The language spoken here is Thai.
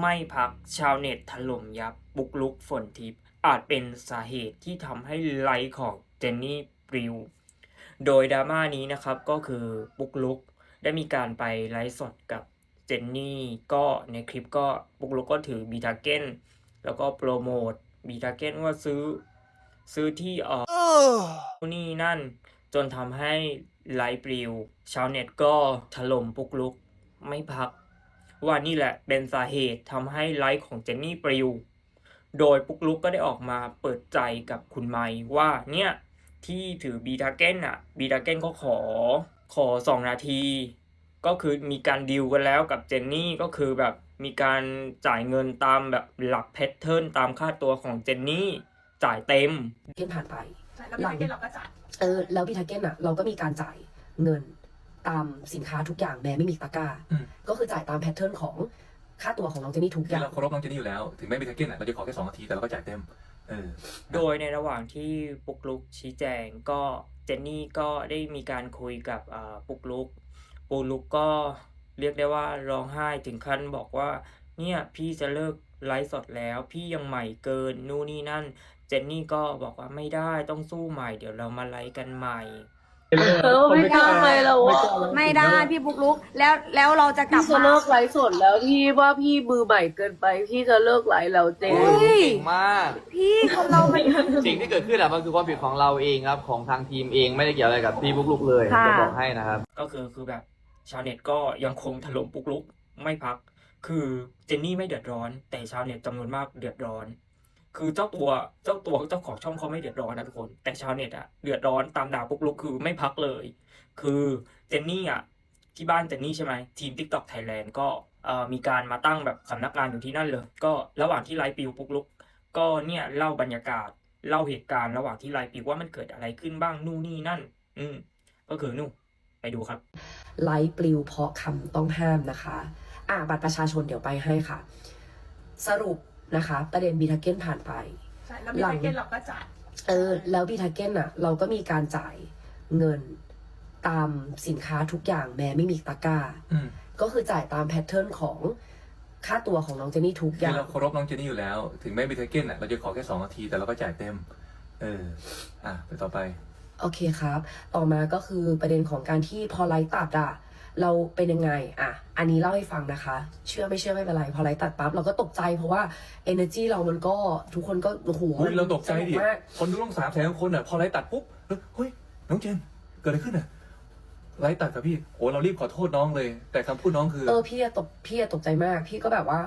ไม่พักชาวเน็ตถล่มยับบุกลุกฝนทิพย์อาจเป็นสาเหตุที่ทำให้ไลค์ของเจนนี่ปลิว โดยดราม่านี้นะครับก็คือบุกลุกได้มีการไปไลฟ์สดกับเจนนี่ก็ในคลิปก็บุกลุกก็ถือบีทาเก้นแล้วก็โปรโมทบีทาเก้นว่าซื้อ ซื้อที่เออนี่นั่นจนทำให้ไลฟ์ปลิว ชาวเน็ตก็ถล่มปุกลุกไม่พัก ว่านี่แหละเป็นสาเหตุทำให้ไลฟ์ของเจนนี่ปลิว โดยปุกลุกก็ได้ออกมาเปิดใจกับคุณไมค์ว่าเนี่ยที่ถือบีทาเก้นอะบีทาเก้นก็ขอขอสองนาที ก็คือมีการดีลกันแล้วกับเจนนี่ก็คือแบบมีการจ่ายเงินตามแบบหลักแพทเทิร์นตามค่าตัวของเจนนี่จ่ายเต็มเก้นผ่านไปใช่แล้วพี่เก้นเราก็จ่าย เออ แล้วพี่ทาเก้นอะเราก็มีการจ่ายเงิน ตามสินค้าทุกอย่างแม้ไม่มีตะกร้า อืม ก็คือจ่ายตามแพทเทิร์นของค่าตัวของน้องเจนนี่ทุกอคือย่างเราเคารพน้องเจนนี่อยู่แล้ว ถึงแม้มีแท็กเก็ตเราจะขอแค่สองนาทีแต่เราก็จ่ายเต็ม เออ โดยในระหว่างที่ปุกลุกชี้แจงก็เจนนี่ก็ได้มีการคุยกับอ่าปุกลุกปุกลุกก็เรียกได้ว่าร้องไห้ถึงขั้นบอกว่า เนี่ยพี่จะเลิกไลฟ์สดแล้ว พี่ยังใหม่เกินนู่นนี่นั่น เจนนี่ก็บอกว่าไม่ได้ต้องสู้ใหม่ เดี๋ยวเรามาไลฟ์กันใหม่ เออไม่ได้เราอะไม่ได้พี่ปุ๊กลุกแล้วแล้วเราจะกลับพี่จะมา เลิกไลฟ์สดแล้วพี่ว่าพี่มือใหม่เกินไป พี่จะเลิกไลฟ์แล้วเจ๊เฮ้ยเก่งมาก พี่คนเรามัน สิ่งที่เกิดขึ้นอะมันคือความผิดของเราเองครับ ของทางทีมเองไม่ได้เกี่ยวอะไรกับพี่บุกลุกเลยค่ะ จะบอกให้นะครับ ก็คือคือแบบชาวเน็ตก็ยังคงถล่มปุกลุกไม่พัก คือเจนนี่ไม่เดือดร้อน แต่ชาวเน็ตจำนวนมากเดือดร้อน คือเจ้าตัวเจ้าตัวเจ้าของช่องเขาไม่เดือดร้อนนะทุกคน แต่ชาวเน็ตอะเดือดร้อนตามด่าปุกลุกคือไม่พักเลย คือเจนนี่อะที่บ้านเจนนี่ใช่ไหมทีม TikTok Thailand ก็มีการมาตั้งแบบสำนักงานอยู่ที่นั่นเลย ก็ระหว่างที่ไลฟ์ปิวปุกลุก ก็เนี่ยเล่าบรรยากาศเล่าเหตุการณ์ระหว่างที่ไลฟ์ปิวว่ามันเกิดอะไรขึ้นบ้างนู่นนี่นั่น อืมก็คือนู่นไปดูครับ ไลฟ์ปลิวเพราะคำต้องห้ามนะคะ อ่าบัตรประชาชนเดี๋ยวไปให้ค่ะ สรุป นะคะ ประเด็นบีทาเก้นผ่านไป ใช่แล้วพี่เก้นเราก็จ่ายเออแล้วบีทาเก้นอะ เราก็มีการจ่ายเงินตามสินค้าทุกอย่างแม้ไม่มีตะกร้า อืมก็คือจ่ายตามแพทเทิร์นของค่าตัวของน้องเจนนี่ทุกอคือย่างเราเคารพน้องเจนนี่อยู่แล้ว ถึงแม้มีแท็กเก็ตเราจะขอแค่สองนาทีแต่เราก็จ่ายเต็ม เออ อะไปต่อไป โอเคครับ ต่อมาก็คือประเด็นของการที่พอไลฟ์ตัดอะ เราเป็นยังไง อะ อันนี้เล่าให้ฟังนะคะ เชื่อไม่เชื่อไม่เป็นไร พอไลฟ์ตัดปั๊บเราก็ตกใจเพราะว่า energy เรามันก็ทุกคนก็โอ้โหเฮ้ยเราตกใจดิ สนุมาก คนดูต้องสามแสนคนอะ พอไลฟ์ตัดปุ๊บ เฮ้ยเฮ้ยน้องเจน เกิดอะไรขึ้นอะ ไลฟ์ตัดกับพี่ โอ้เรารีบขอโทษน้องเลย แต่คำพูดน้องคือ เออพี่อะตกพี่อะตกใจมาก พี่ก็แบบว่า